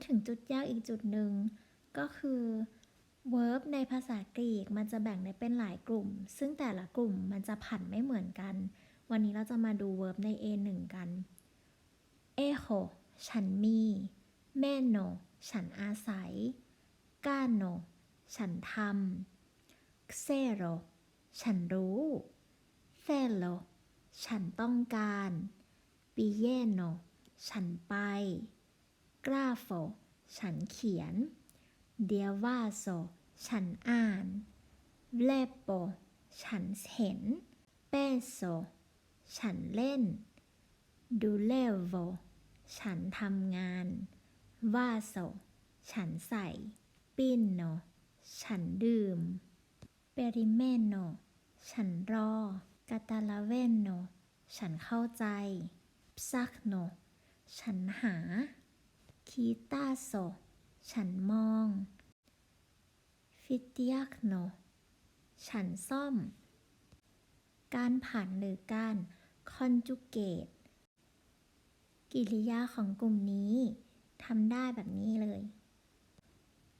มาถึงจุดยากอีกจุดหนึ่ง ก็คือ verb ในภาษากรีกมันจะแบ่งได้เป็นหลายกลุ่ม ซึ่งแต่ละกลุ่มมันจะผันไม่เหมือนกัน วันนี้เราจะมาดู verb ใน A1 กันเอโฉันมีแม่โนฉันอาศัยกาโนฉันทำเซโรฉันรู้เฟโลฉันต้องการปิเยโนฉันไป กราโฟฉันเขียนเดียวาโซฉันอ่านเลโปฉันเห็นเปโซฉันเล่น ดูเลโวฉันทำงาน วาโซฉันใส่ ปินโน ฉันดื่ม เปริเมโน ฉันรอ กาตาลาเวนโน ฉันเข้าใจซักโน ฉันหา คีตาโซฉันมอง ฟิติยักโน ฉันซ่อม การผันหรือการคอนจูเกต กิริยาของกลุ่มนี้ทำได้แบบนี้เลย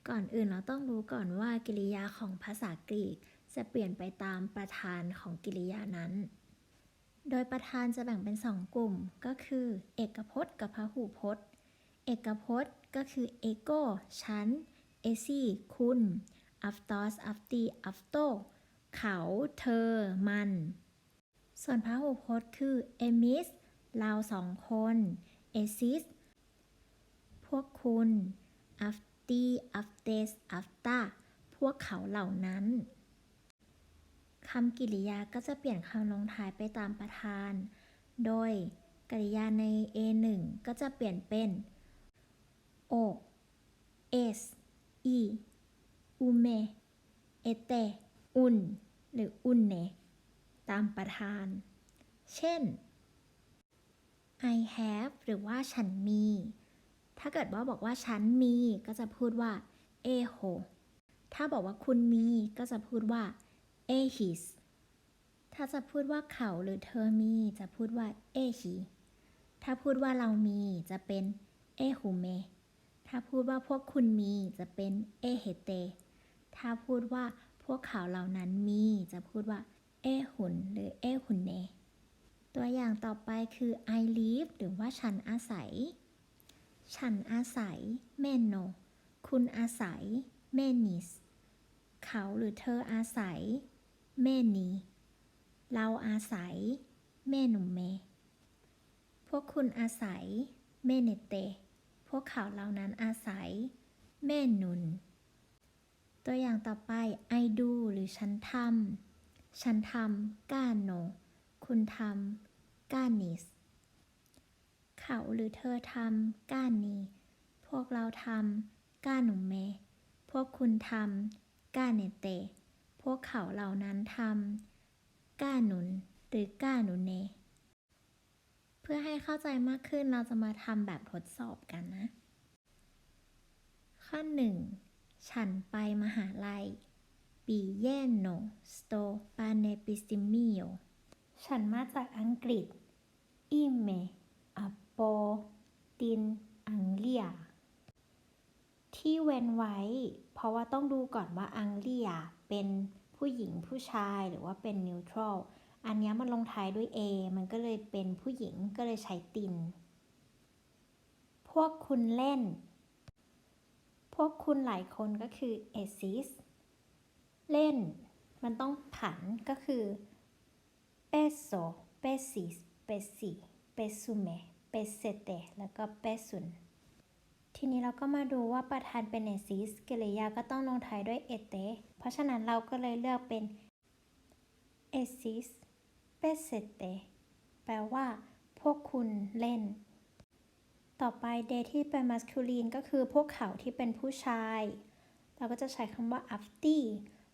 ก่อนอื่นเราต้องรู้ก่อนว่ากิริยาของภาษากรีกจะเปลี่ยนไปตามประธานของกิริยานั้น โดยประธานจะแบ่งเป็นสองกลุ่มก็คือ เอกพจน์กับพหูพจน์ เอกพจน์ก็คือเอโกฉัน เอซี่ คุณ อัฟตอส อัฟตี อัฟโต เขา เธอ มัน ส่วนพหูพจน์คือเอมิส เราสองคน เอซิส พวกคุณ อัฟตี อัฟเตส อัฟตาพวกเขาเหล่านั้นคำกริยาก็จะเปลี่ยนคำลงท้ายไปตามประธาน โดยกริยาใน A1 ก็จะเปลี่ยนเป็น o s e อุเมเอเตอุนหรืออุนเนตามประธาน เช่น I have หรือว่าฉันมี ถ้าเกิดว่าบอกว่าฉันมีก็จะพูดว่าเอโฮถ้าบอกว่าคุณมีก็จะพูดว่าเอฮิสถ้าจะพูดว่าเขาหรือเธอมีจะพูดว่าเอฮีถ้าพูดว่าเรามีจะเป็นเอฮูเม ถ้าพูดว่าพวกคุณมีจะเป็นเอเฮเต ถ้าพูดว่าพวกเขาเหล่านั้นมีจะพูดว่าเอหุนหรือเอหุนเน ตัวอย่างต่อไปคือ I live หรือว่าฉันอาศัย ฉันอาศัยเมโน คุณอาศัยเมนิส เขาหรือเธออาศัยเมนี เราอาศัยเมนุเม พวกคุณอาศัยเมเนเต พวกเขาเหล่านั้นอาศัยเมนุน ตัวอย่างต่อไป I do หรือฉันทำ ฉันทำกาโน คุณทำกานิส เขาหรือเธอทำกานี พวกเราทำกาหนุเม พวกคุณทำกาเนเต พวกเขาเหล่านั้นทำกาหนุน หรือกาหนุเน พื่อให้เข้าใจมากขึ้นเราจะมาทำแบบทดสอบกันนะ ข้อหนึ่งฉันไปมหาลัยปีเยนโนสโตปาเนปิสติมิโอฉันมาจากอังกฤษอีเมอโปตินอังเลีย ที่เว้นไว้ เพราะว่าต้องดูก่อนว่าอังเลียเป็นผู้หญิงผู้ชายหรือว่าเป็นนิวทรัล อันนี้มันลงท้ายด้วย A มันก็เลยเป็นผู้หญิงก็เลยใช้ติน พวกคุณเล่น พวกคุณหลายคนก็คือ exist เล่น มันต้องผันก็คือ peso pesis pesi pesume pesete แล้วก็ pesun ทีนี้เราก็มาดูว่าประธานเป็น exist กริยาก็ต้องลงท้ายด้วย ete เพราะฉะนั้นเราก็เลยเลือกเป็น exist pesete แปลว่า พวกคุณเล่น ต่อไป they ที่เป็น masculine ก็คือพวกเขาที่เป็นผู้ชาย เราก็จะใช้คำว่า afti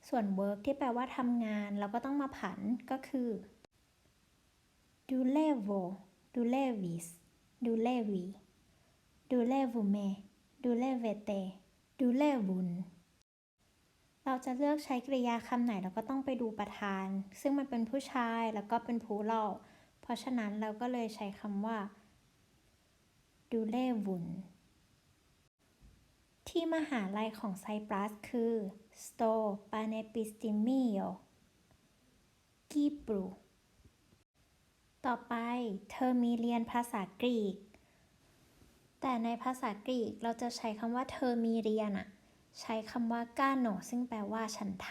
ส่วน work ที่แปลว่าทำงาน เราก็ต้องมาผันก็คือ dulevo dulevis dulevi dulevume dulevete dulevun เราจะเลือกใช้กริยาคำไหนเราก็ต้องไปดูประธาน ซึ่งมันเป็นผู้ชายแล้วก็เป็นผู้เล่า เพราะฉะนั้นเราก็เลยใช้คำว่าดูเล่วุนที่มหาลัยของไซปรัสคือ Sto Panepistimio กีบรูต่อไปเธอมีเรียนภาษากรีก แต่ในภาษากรีกเราจะใช้คำว่าเธอมีเรียนอะ ใช้คำว่ากาโนซึ่งแปลว่าฉันท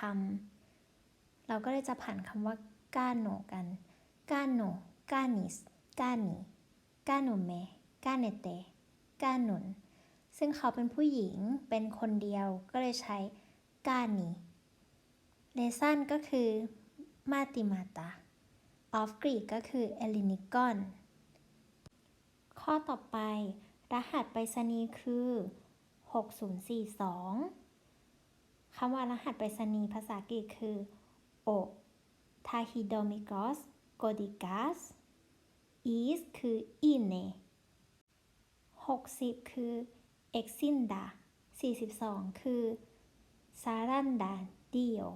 ำเราก็เลยจะผ่านคำว่ากาโนกันกาโนกานิสกานีกาโนเมกาเนเตกานุน ซึ่งเขาเป็นผู้หญิงเป็นคนเดียวก็เลยใช้กานีเลซันก็คือมาติมาตาออฟกรีกก็คือเอลินิกอน ข้อต่อไป รหัสไปรษณีย์คือ 6042 คำว่ารหัสไปรษณีย์ภาษาอังกฤษคือ o tahidomikos godikas is คือ ine 60 คือ exinda 42 คือ saranda dio